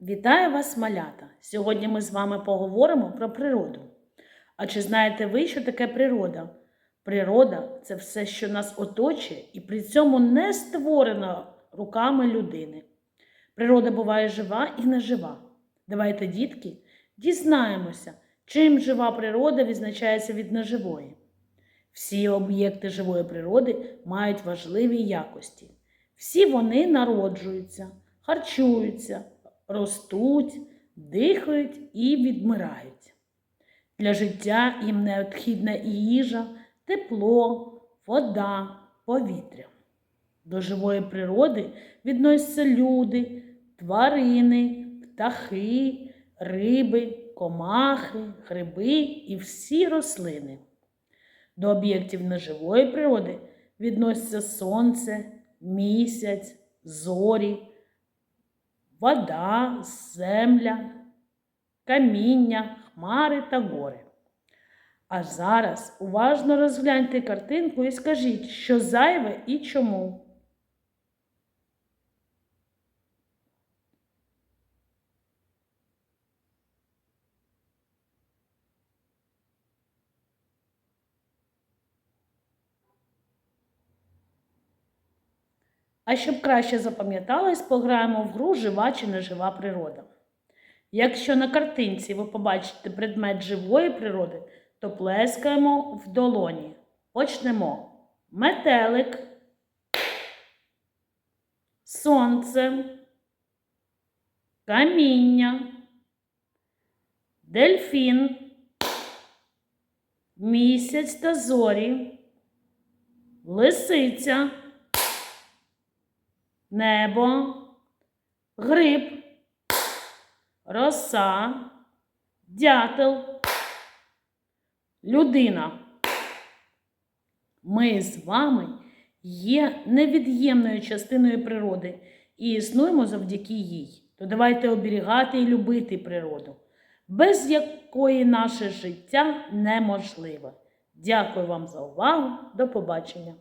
Вітаю вас, малята! Сьогодні ми з вами поговоримо про природу. А чи знаєте ви, що таке природа? Природа це все, що нас оточує, і при цьому не створено руками людини. Природа буває жива і нежива. Давайте, дітки, дізнаємося, чим жива природа відзначається від неживої. Всі об'єкти живої природи мають важливі якості. Всі вони народжуються, харчуються, ростуть, дихають і відмирають. Для життя їм необхідна і їжа, тепло, вода, повітря. До живої природи відносяться люди, тварини, птахи, риби, комахи, гриби і всі рослини. До об'єктів неживої природи відносяться сонце, місяць, зорі, вода, земля, каміння, хмари та гори. А зараз уважно розгляньте картинку і скажіть, що зайве і чому. А щоб краще запам'яталось, пограємо в гру жива чи нежива природа. Якщо на картинці ви побачите предмет живої природи, то плескаємо в долоні. Почнемо. Метелик, сонце, каміння, дельфін, місяць та зорі, лисиця, небо, гриб роса, дятел, людина. Ми з вами є невід'ємною частиною природи і існуємо завдяки їй. То давайте оберігати і любити природу, без якої наше життя неможливе. Дякую вам за увагу. До побачення!